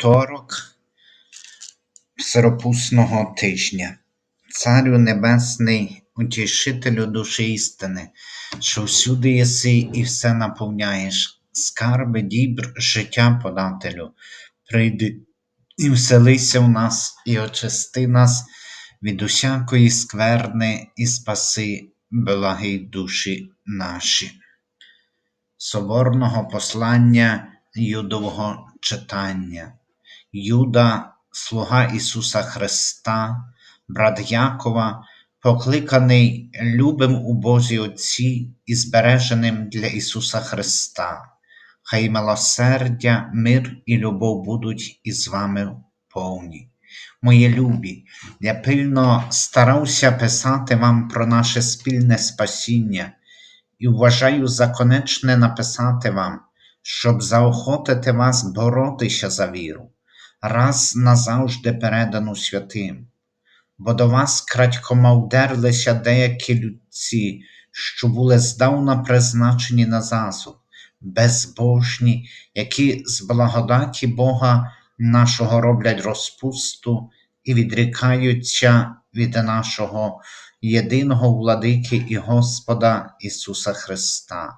Вівторок Сиропусного тижня. Царю Небесний, утішителю душі істини, що всюди єси і все наповняєш, скарби, дібр, життя подателю, прийди і вселися в нас, і очисти нас від усякої скверни, і спаси, благі душі наші. Соборного послання Юдового читання. Юда, слуга Ісуса Христа, брат Якова, покликаний любим у Божій Отці і збереженим для Ісуса Христа. Хай милосердя, мир і любов будуть із вами повні. Мої любі, я пильно старався писати вам про наше спільне спасіння і вважаю за конечне написати вам, щоб заохотити вас боротися за віру, раз назавжди передану святим. Бо до вас крадькома вдерлися деякі людці, що були здавна призначені на засуд, безбожні, які з благодаті Бога нашого роблять розпусту і відрікаються від нашого єдиного владики і Господа Ісуса Христа.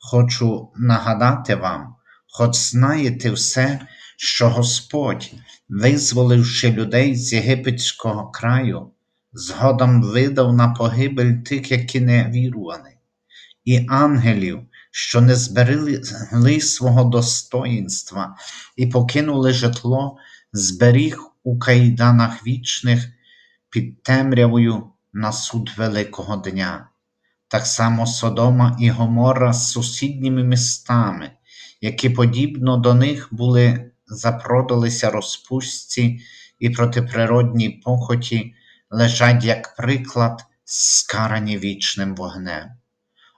Хочу нагадати вам, хоч знаєте все, що Господь, визволивши людей з єгипетського краю, згодом видав на погибель тих, які не вірували, і ангелів, що не зберегли свого достоїнства і покинули житло, зберіг у кайданах вічних під темрявою на суд Великого Дня. Так само Содома і Гомора з сусідніми містами, які подібно до них були запродалися розпустці і протиприродній похоті, лежать як приклад, скарані вічним вогнем.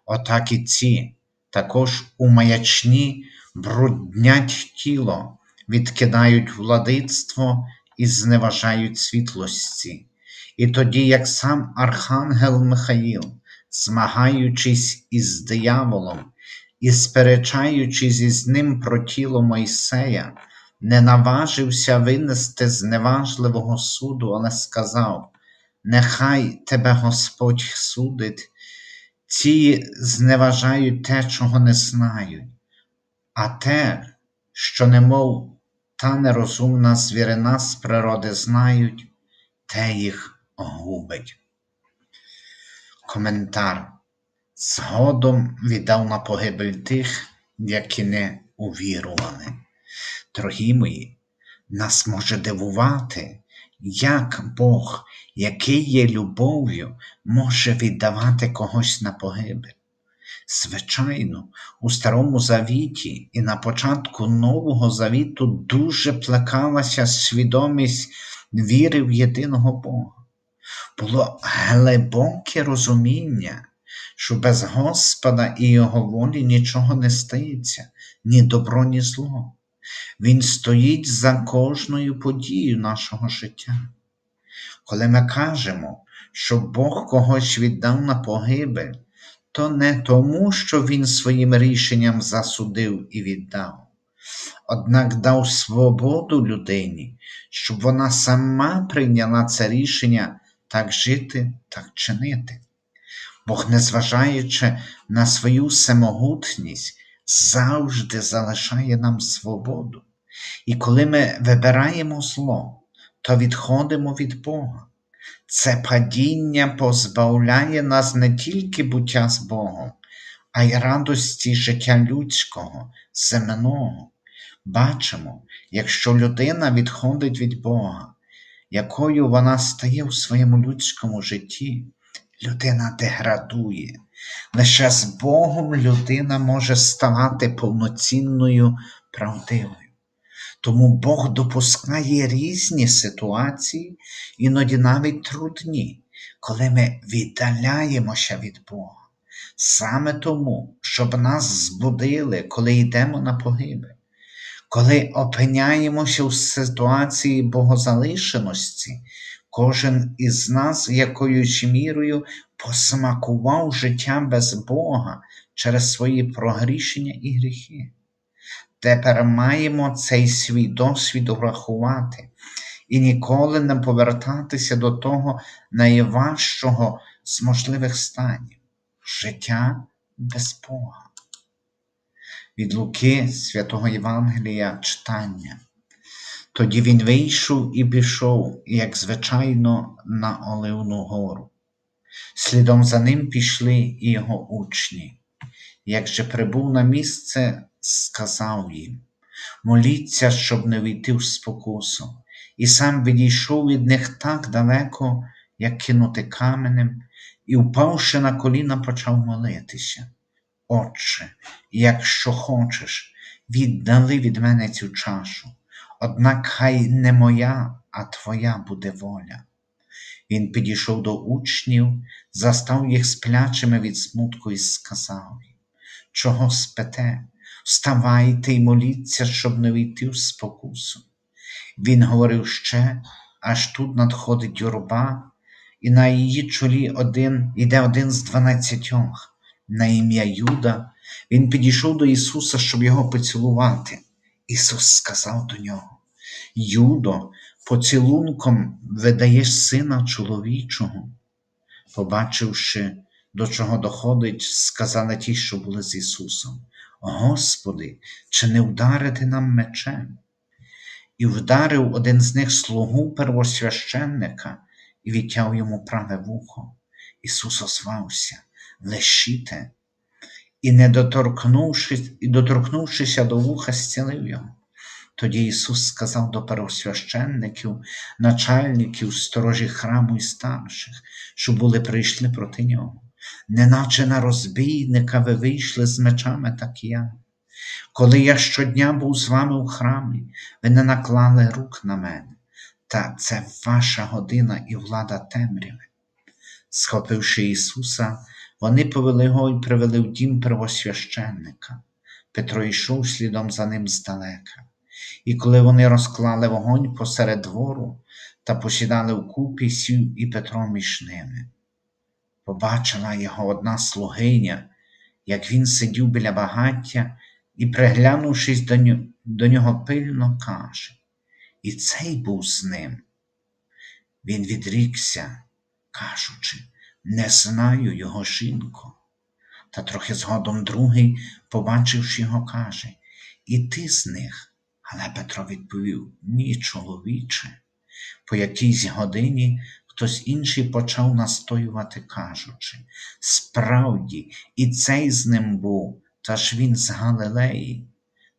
Отак і ці також у маячні бруднять тіло, відкидають владицтво і зневажають світлості. І тоді, як сам Архангел Михаїл, змагаючись із дияволом і сперечаючись із ним про тіло Мойсея, не наважився винести зневажливого суду, але сказав: Нехай тебе Господь судить, ці зневажають те, чого не знають, а те, що немов та нерозумна звірина з природи знають, те їх губить. Коментар. Згодом віддав на погибель тих, які не увірували. Дорогі мої, нас може дивувати, як Бог, який є любов'ю, може віддавати когось на погибель. Звичайно, у Старому Завіті і на початку Нового Завіту дуже плекалася свідомість віри в єдиного Бога. Було глибоке розуміння, що без Господа і Його волі нічого не стається, ні добро, ні зло. Він стоїть за кожною подією нашого життя. Коли ми кажемо, що Бог когось віддав на погибель, то не тому, що Він своїм рішенням засудив і віддав, однак дав свободу людині, щоб вона сама прийняла це рішення так жити, так чинити. Бог, незважаючи на свою самогутність, завжди залишає нам свободу. І коли ми вибираємо зло, то відходимо від Бога. Це падіння позбавляє нас не тільки буття з Богом, а й радості життя людського, земного. Бачимо, якщо людина відходить від Бога, якою вона стає у своєму людському житті, людина деградує. Лише з Богом людина може ставати повноцінною правдивою. Тому Бог допускає різні ситуації, іноді навіть трудні, коли ми віддаляємося від Бога. Саме тому, щоб нас збудили, коли йдемо на погибель, коли опиняємося в ситуації богозалишеності, кожен із нас якоюсь мірою посмакував життя без Бога через свої прогрішення і гріхи. тепер маємо цей свій досвід врахувати і ніколи не повертатися до того найважчого з можливих станів життя без Бога. Від Луки святого Євангелія читання. Тоді він вийшов і пішов, як звичайно, на Оливну гору. Слідом за ним пішли і його учні. Як же прибув на місце, сказав їм моліться, щоб не війти в спокусу, і сам відійшов від них так далеко, як кинути каменем, і, впавши на коліна, почав молитися. Отче, якщо хочеш, віддали від мене цю чашу, однак хай не моя, а твоя буде воля. Він підійшов до учнів, застав їх сплячими від смутку і сказав їм, чого спите, вставайте й моліться, щоб не війти в спокусу. Він говорив ще, аж тут надходить юрба, і на її чолі один іде один з дванадцятьох, на ім'я Юда. Він підійшов до Ісуса, щоб його поцілувати. Ісус сказав до нього: Юдо, поцілунком видаєш сина чоловічого. Побачивши, до чого доходить, сказали ті, що були з Ісусом: Господи, чи не вдарити нам мечем? І вдарив один з них слугу первосвященника і відтяв йому праве вухо. Ісус озвався, лишіте, і, не доторкнувшись, і доторкнувшися до вуха, зцілив його. Тоді Ісус сказав до первосвященників, начальників, сторожі храму і старших, що були прийшли проти нього, неначе на розбійника ви вийшли з мечами, так і я. Коли я щодня був з вами у храмі, ви не наклали рук на мене, та це ваша година і влада темряви. Схопивши Ісуса, вони повели його і привели в дім первосвященника. Петро йшов слідом за ним здалека. І коли вони розклали вогонь посеред двору та посідали вкупі, сів і Петро між ними. Побачила його одна слугиня, як він сидів біля багаття і, приглянувшись до нього, до нього пильно, каже, і цей був з ним. Він відрікся, кажучи, не знаю його жінку. Та трохи згодом другий, побачивши його, каже, і ти з них. Але Петро відповів ні, чоловіче. По якійсь годині хтось інший почав настоювати, кажучи справді, і цей з ним був, та ж він з Галилеї.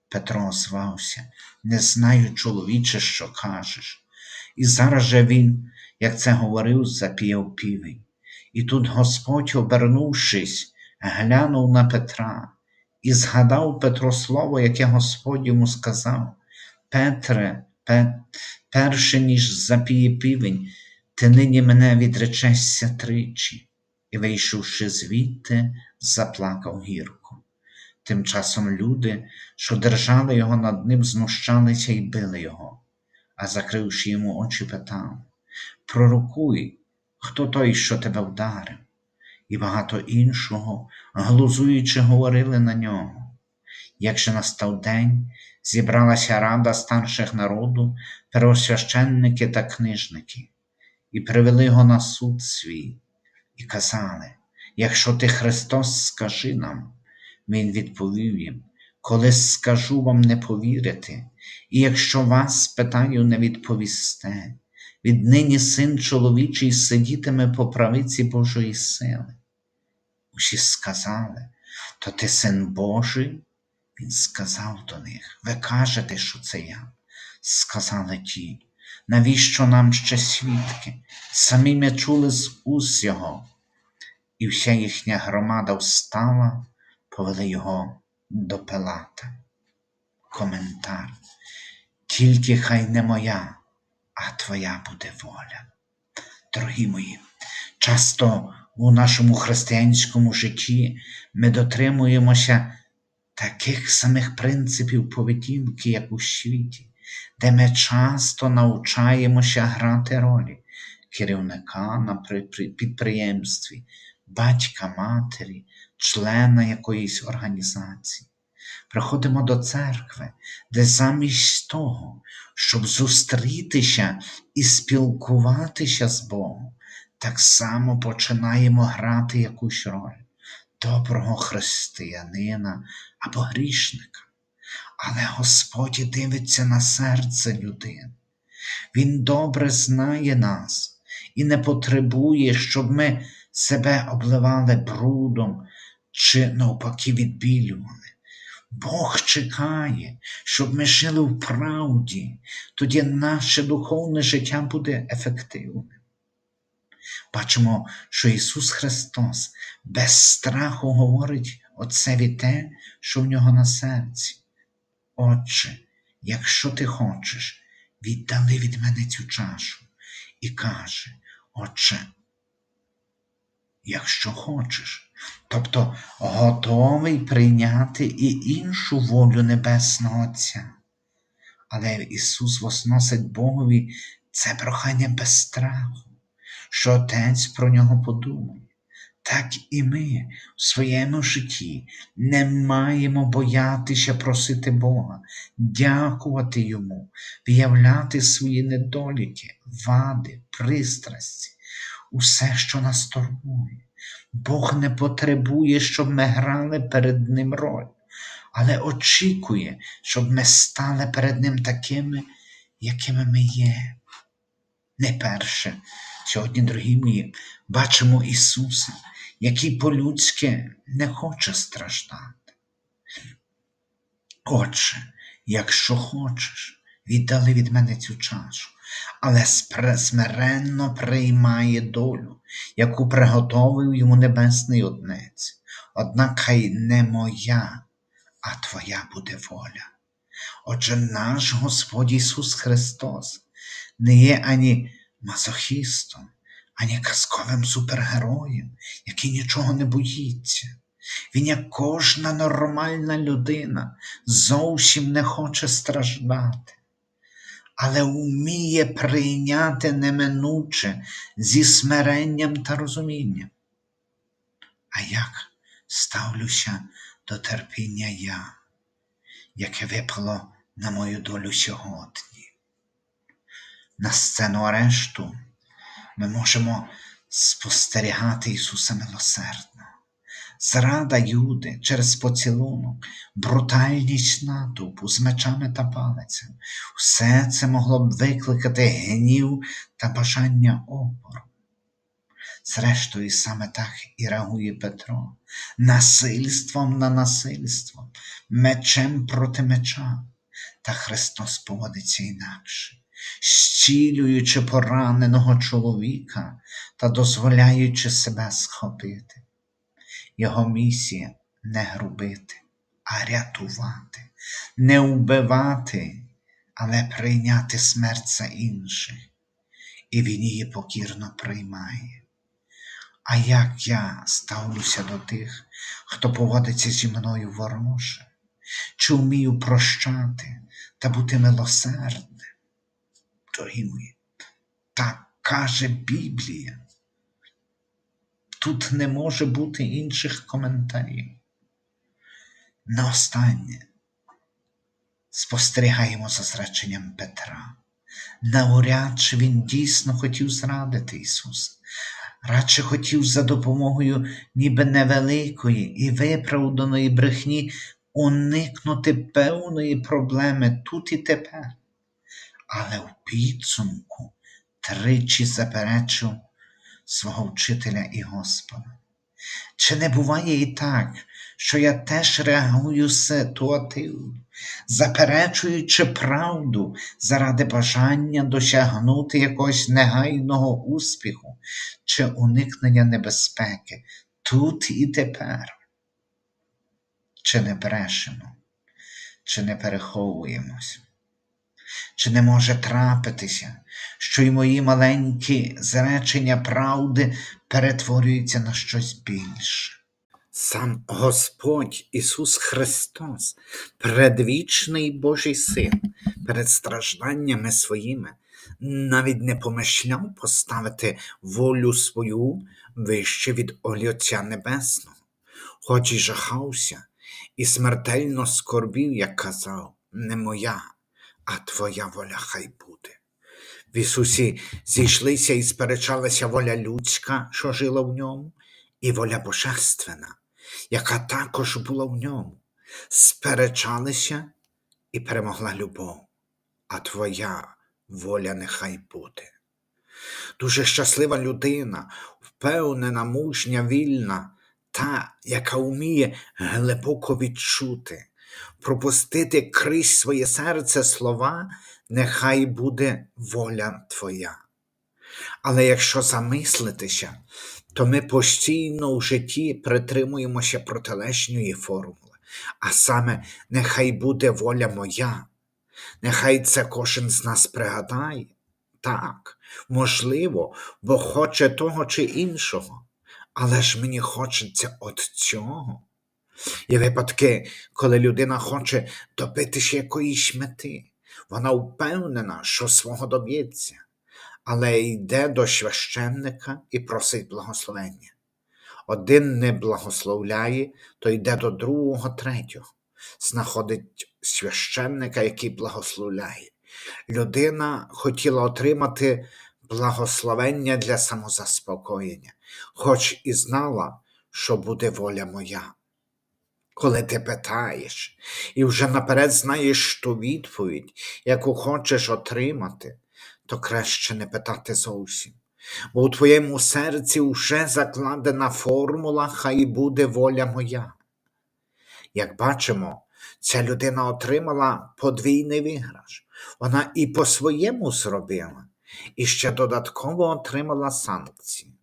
Петро озвався, не знаю, чоловіче, що кажеш. І зараз же він, як це говорив, запіяв півень. І тут Господь, обернувшись, глянув на Петра і згадав Петро слово, яке Господь йому сказав. Петре, пе, перше, ніж запіє півень, ти нині мене відречешся тричі, і, вийшовши звідти, заплакав гірко. Тим часом люди, що держали його над ним, знущалися і били його, а закривши йому очі, питав Пророкуй, хто той, що тебе вдарив, і багато іншого, глузуючи, говорили на нього. Як же настав день, зібралася рада старших народу, первосвященники та книжники, і привели його на суд свій, і казали: Якщо ти Христос, скажи нам. Він відповів їм: Коли скажу вам не повірите, і якщо вас спитаю, не відповісте, віднині син чоловічий сидітиме по правиці Божої сили. Усі сказали, то ти син Божий? Він сказав до них, ви кажете, що це я. Сказали ті, навіщо нам ще свідки? Самі ми чули з уст його. І вся їхня громада встала, повели його до Пилата. Коментар. Тільки хай не моя, а твоя буде воля. Дорогі мої, часто у нашому християнському житті ми дотримуємося таких самих принципів поведінки, як у світі, де ми часто навчаємося грати ролі керівника на підприємстві, батька матері, члена якоїсь організації. Приходимо до церкви, де замість того, щоб зустрітися і спілкуватися з Богом, так само починаємо грати якусь роль доброго християнина або грішника. Але Господь дивиться на серце людини. Він добре знає нас і не потребує, щоб ми себе обливали брудом чи навпаки відбілювали. Бог чекає, щоб ми жили в правді, тоді наше духовне життя буде ефективним. Бачимо, що Ісус Христос без страху говорить Отцеві те, що в нього на серці. Отче, якщо ти хочеш, віддали від мене цю чашу і каже, Отче, якщо хочеш, тобто готовий прийняти і іншу волю Небесного Отця. Але Ісус возносить Богові це прохання без страху, що Отець про нього подумає. Так і ми в своєму житті не маємо боятися просити Бога, дякувати Йому, виявляти свої недоліки, вади, пристрасті, усе, що нас турбує. Бог не потребує, щоб ми грали перед Ним роль, але очікує, щоб ми стали перед Ним такими, якими ми є. Не перше, сьогодні, дорогі мої, бачимо Ісуса, який по-людськи не хоче страждати. Отче, якщо хочеш, віддали від мене цю чашу, але смиренно приймає долю, яку приготовив йому Небесний Отець. Однак хай не моя, а Твоя буде воля. Отже, наш Господь Ісус Христос не є ані мазохістом, ані казковим супергероєм, який нічого не боїться. Він, як кожна нормальна людина, зовсім не хоче страждати, але вміє прийняти неминуче зі смиренням та розумінням. А як ставлюся до терпіння я, яке випало на мою долю сьогодні? На сцену арешту ми можемо спостерігати Ісуса милосердно. Зрада Юди через поцілунок, брутальність натовпу з мечами та палицями. Все це могло б викликати гнів та бажання опору. Зрештою, саме так і реагує Петро насильством на насильство, мечем проти меча. Та Христос поводиться інакше, зцілюючи пораненого чоловіка та дозволяючи себе схопити. Його місія не грубити, а рятувати, не вбивати, але прийняти смерть за інших. І він її покірно приймає. А як я ставлюся до тих, хто поводиться зі мною вороже, чи вмію прощати та бути милосердним? Дорогі мої, так каже Біблія. Тут не може бути інших коментарів. На останнє спостерігаємо за зреченням Петра. Навряд чи він дійсно хотів зрадити Ісуса, радше хотів за допомогою ніби невеликої і виправданої брехні уникнути певної проблеми тут і тепер. Але в підсумку тричі заперечив свого вчителя і Господа. Чи не буває і так, що я теж реагую ситуативно, заперечуючи правду заради бажання досягнути якогось негайного успіху чи уникнення небезпеки тут і тепер? Чи не брешемо, чи не переховуємось? Чи не може трапитися, що й мої маленькі зречення правди перетворюються на щось більше? Сам Господь Ісус Христос, предвічний Божий Син, перед стражданнями своїми, навіть не помишляв поставити волю свою вище від Олі Отця Небесного, хоч і жахався і смертельно скорбів, як казав, не моя, а твоя воля хай буде. В Ісусі зійшлися і сперечалася воля людська, що жила в ньому, і воля божественна, яка також була в ньому. Сперечалися і перемогла любов, а твоя воля нехай буде. Дуже щаслива людина, впевнена, мужня, вільна, та, яка вміє глибоко відчути, пропустити крізь своє серце слова, нехай буде воля Твоя. Але якщо замислитися, то ми постійно в житті притримуємося протилежної формули, а саме нехай буде воля моя, нехай це кожен з нас пригадає. Так, можливо, бо хоче того чи іншого, але ж мені хочеться от цього. Є випадки, коли людина хоче добитися якоїсь мети, вона впевнена, що свого доб'ється, але йде до священника і просить благословення. Один не благословляє, то йде до другого, третього, знаходить священника, який благословляє. Людина хотіла отримати благословення для самозаспокоєння, хоч і знала, що буде воля моя. Коли ти питаєш і вже наперед знаєш ту відповідь, яку хочеш отримати, то краще не питати зовсім. Бо у твоєму серці вже закладена формула, хай буде воля моя. Як бачимо, ця людина отримала подвійний виграш. Вона і по-своєму зробила, і ще додатково отримала санкції.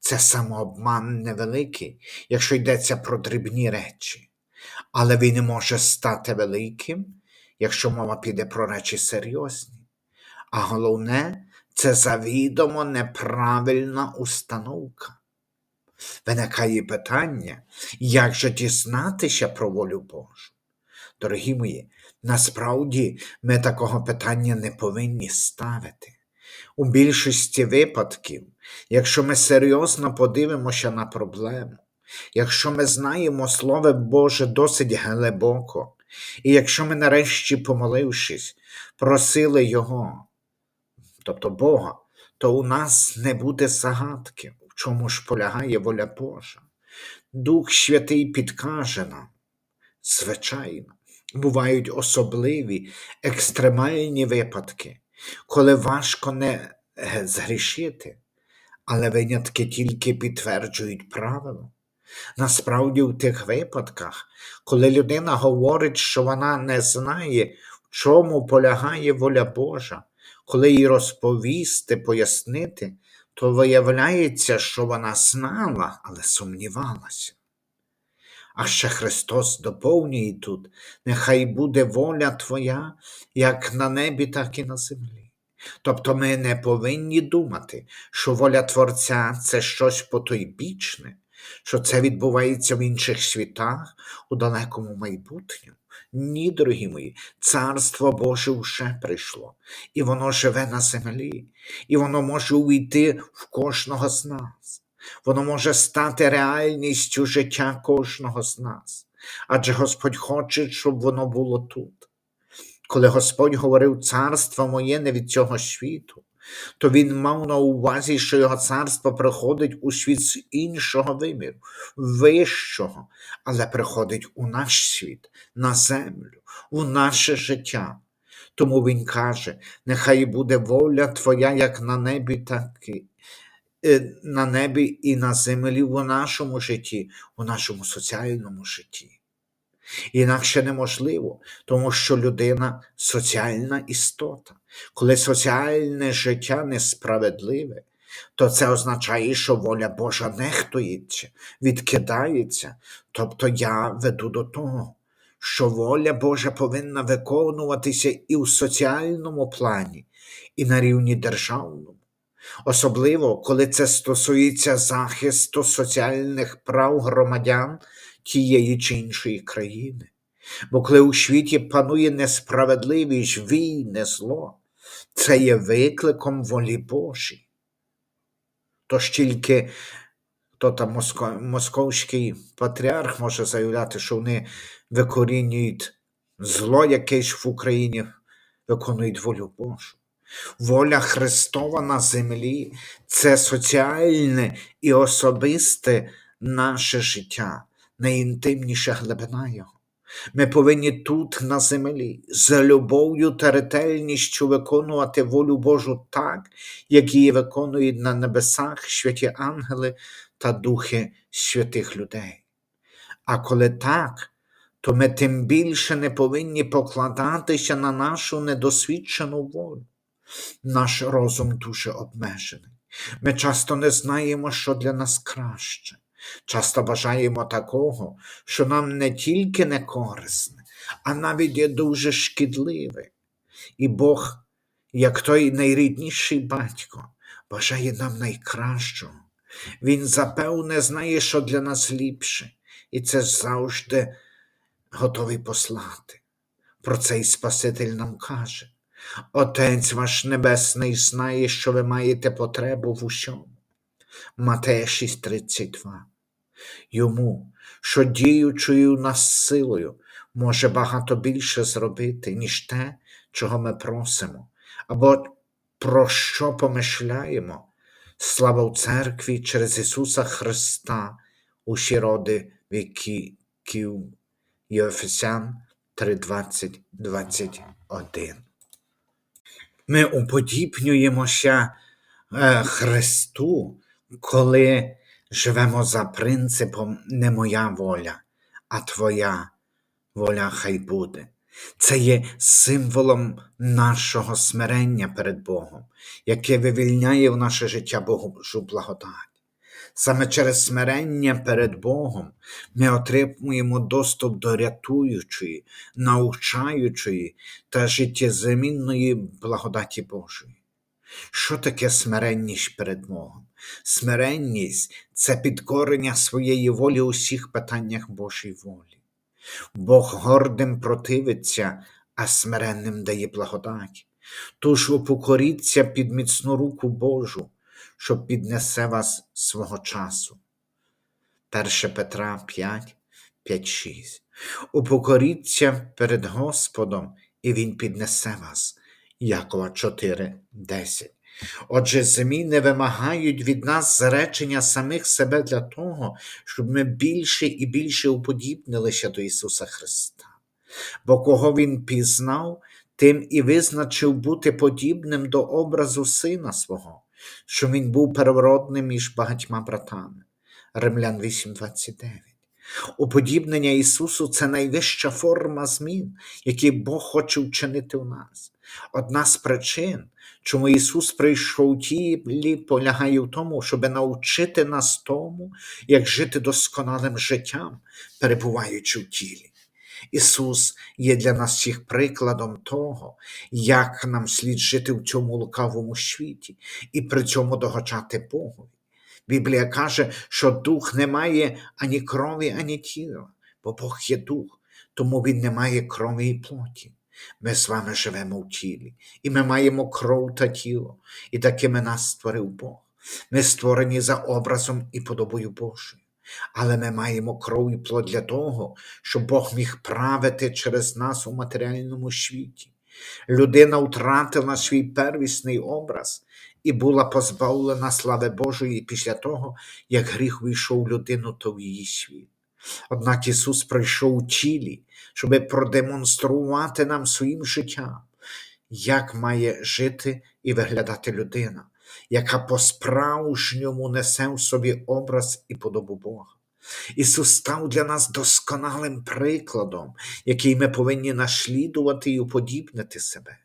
Це самообман невеликий, якщо йдеться про дрібні речі, але він не може стати великим, якщо мова піде про речі серйозні. А головне, це завідомо неправильна установка. Виникає питання, як же дізнатися про волю Божу? Дорогі мої, насправді ми такого питання не повинні ставити. У більшості випадків, якщо ми серйозно подивимося на проблему, якщо ми знаємо Слово Боже досить глибоко, і якщо ми нарешті, помолившись, просили Його, тобто Бога, то у нас не буде загадки, в чому ж полягає воля Божа. Дух Святий підкаже нам, звичайно, бувають особливі, екстремальні випадки, коли важко не е, згрішити, але винятки тільки підтверджують правило. Насправді, в тих випадках, коли людина говорить, що вона не знає, в чому полягає воля Божа, коли їй розповісти, пояснити, то виявляється, що вона знала, але сумнівалася. А ще Христос доповнює тут, нехай буде воля Твоя, як на небі, так і на землі. Тобто ми не повинні думати, що воля Творця це щось потойбічне, що це відбувається в інших світах у далекому майбутньому. Ні, дорогі мої, царство Боже вже прийшло, і воно живе на землі, і воно може увійти в кожного з нас. Воно може стати реальністю життя кожного з нас. Адже Господь хоче, щоб воно було тут. Коли Господь говорив царство моє не від цього світу, то Він мав на увазі, що його царство приходить у світ з іншого виміру, вищого, але приходить у наш світ, на землю, у наше життя. Тому Він каже: нехай буде воля Твоя як на небі, так і на небі і на землі в нашому житті, у нашому соціальному житті. Інакше неможливо, тому що людина соціальна істота. Коли соціальне життя несправедливе, то це означає, що воля Божа нехтується, відкидається. Тобто я веду до того, що воля Божа повинна виконуватися і в соціальному плані, і на рівні державному. Особливо, коли це стосується захисту соціальних прав громадян тієї чи іншої країни. Бо коли у світі панує несправедливість, війни, зло, це є викликом волі Божій. Тож тільки хто там моско... московський патріарх може заявляти, що вони викорінюють зло якесь в Україні, виконують волю Божу. Воля Христова на землі це соціальне і особисте наше життя, найінтимніша глибина його. Ми повинні тут, на землі, з любов'ю та ретельністю виконувати волю Божу так, як її виконують на небесах святі ангели та духи святих людей. А коли так, то ми тим більше не повинні покладатися на нашу недосвідчену волю. Наш розум дуже обмежений. Ми часто не знаємо, що для нас краще. Часто бажаємо такого, що нам не тільки не корисне, а навіть є дуже шкідливе. І Бог, як той найрідніший батько, бажає нам найкращого. Він запевне знає, що для нас ліпше, і це завжди готовий послати. Про це й Спаситель нам каже. Отець ваш Небесний знає, що ви маєте потребу в усьому. Матея 6:32. Йому, що діючою нас силою, може багато більше зробити, ніж те, чого ми просимо, або про що помишляємо. Слава в церкві через Ісуса Христа, усі роди віків. Єфесян 3:20, 21. Ми уподібнюємося е, Христу, коли живемо за принципом не моя воля, а Твоя воля хай буде. Це є символом нашого смирення перед Богом, яке вивільняє в наше життя Божу благодать. Саме через смирення перед Богом ми отримуємо доступ до рятуючої, навчаючої та життєзамінної благодаті Божої. Що таке смиренність перед Богом? Смиренність це підкорення своєї волі у всіх питаннях Божої волі. Бог гордим противиться, а смиренним дає благодать. Тож упокоріться під міцну руку Божу, що піднесе вас свого часу. 1 Петра 5, 5, 6. Упокоріться перед Господом, і Він піднесе вас. Якова 4, 10. Отже, зміни вимагають від нас заречення самих себе для того, щоб ми більше і більше уподібнилися до Ісуса Христа. Бо кого Він пізнав, тим і визначив бути подібним до образу Сина свого, що Він був первородним між багатьма братами. Римлян 8:29. Уподібнення Ісусу це найвища форма змін, які Бог хоче вчинити у нас. Одна з причин, чому Ісус прийшов у тілі, полягає в тому, щоб навчити нас тому, як жити досконалим життям, перебуваючи в тілі. Ісус є для нас всіх прикладом того, як нам слід жити в цьому лукавому світі і при цьому догочати Богові. Біблія каже, що дух не має ані крові, ані тіла, бо Бог є дух, тому Він не має крові і плоті. Ми з вами живемо в тілі, і ми маємо кров та тіло, і такими нас створив Бог. Ми створені за образом і подобою Божою. Але ми маємо кров і плод для того, щоб Бог міг правити через нас у матеріальному світі. Людина втратила свій первісний образ і була позбавлена слави Божої після того, як гріх вийшов в людину то в її світ. Однак Ісус прийшов у тілі, щоб продемонструвати нам своїм життям, як має жити і виглядати людина, яка по-справжньому несе в собі образ і подобу Бога. Ісус став для нас досконалим прикладом, який ми повинні наслідувати і уподібнити себе.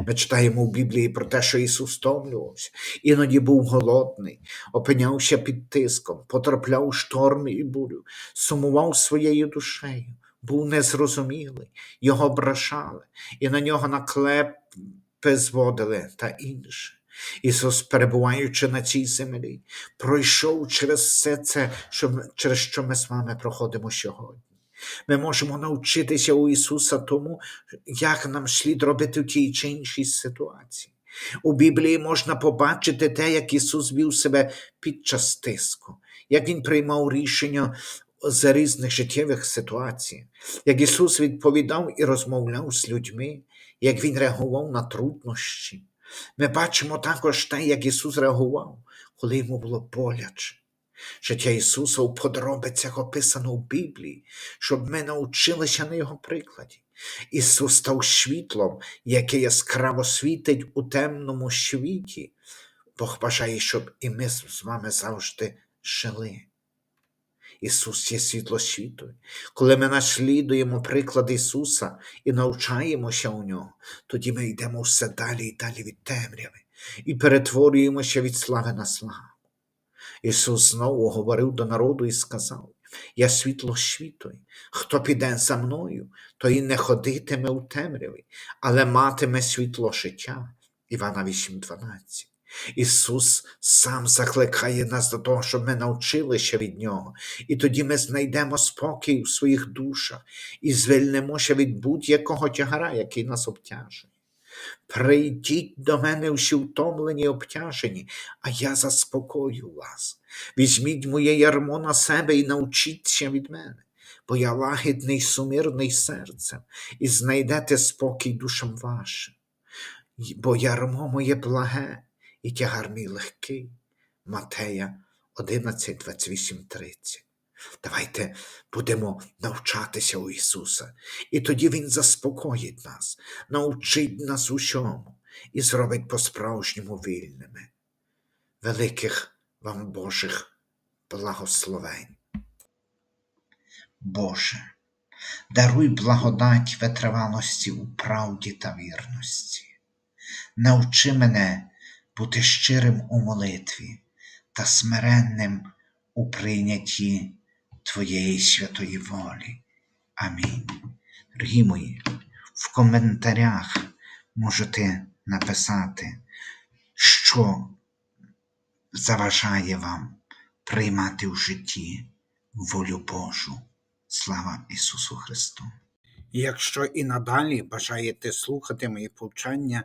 Ми читаємо в Біблії про те, що Ісус втомлювався, іноді був голодний, опинявся під тиском, потрапляв у шторм і бурю, сумував своєю душею, був незрозумілий, його ображали, і на нього наклепи зводили та інше. Ісус, перебуваючи на цій землі, пройшов через все це, що через що ми з вами проходимо сьогодні. Ми можемо навчитися у Ісуса тому, як нам слід робити в тій чи іншій ситуації. У Біблії можна побачити те, як Ісус вів себе під час тиску, як Він приймав рішення з різних життєвих ситуацій, як Ісус відповідав і розмовляв з людьми, як Він реагував на труднощі. Ми бачимо також те, як Ісус реагував, коли йому було боляче. Життя Ісуса у подробицях описано в Біблії, щоб ми навчилися на Його прикладі. Ісус став світлом, яке яскраво світить у темному світі. Бог бажає, щоб і ми з вами завжди жили. Ісус є світло світу. Коли ми наслідуємо приклад Ісуса і навчаємося у нього, тоді ми йдемо все далі і далі від темряви і перетворюємося від слави на славу. Ісус знову говорив до народу і сказав: Я світло світу, хто піде за мною, той не ходитиме у темряві, але матиме світло життя. Івана 8:12. Ісус сам закликає нас до того, щоб ми навчилися від Нього, і тоді ми знайдемо спокій у своїх душах і звільнимося від будь-якого тягара, який нас обтяжує. Прийдіть до мене всі втомлені й обтяжені, а я заспокою вас. Візьміть моє ярмо на себе і навчіться від мене, бо я лагідний, сумирний серцем, і знайдете спокій душам вашим. Бо ярмо моє благе і тягар мій легкий. Матея 11, 28, 30. Давайте будемо навчатися у Ісуса, і тоді Він заспокоїть нас, навчить нас усьому і зробить по-справжньому вільними. Великих вам Божих благословень. Боже, даруй благодать витривалості у правді та вірності. Навчи мене бути щирим у молитві та смиренним у прийнятті Твоєї святої волі. Амінь. Дорогі мої, в коментарях можете написати, що заважає вам приймати в житті волю Божу. Слава Ісусу Христу! Якщо і надалі бажаєте слухати мої повчання,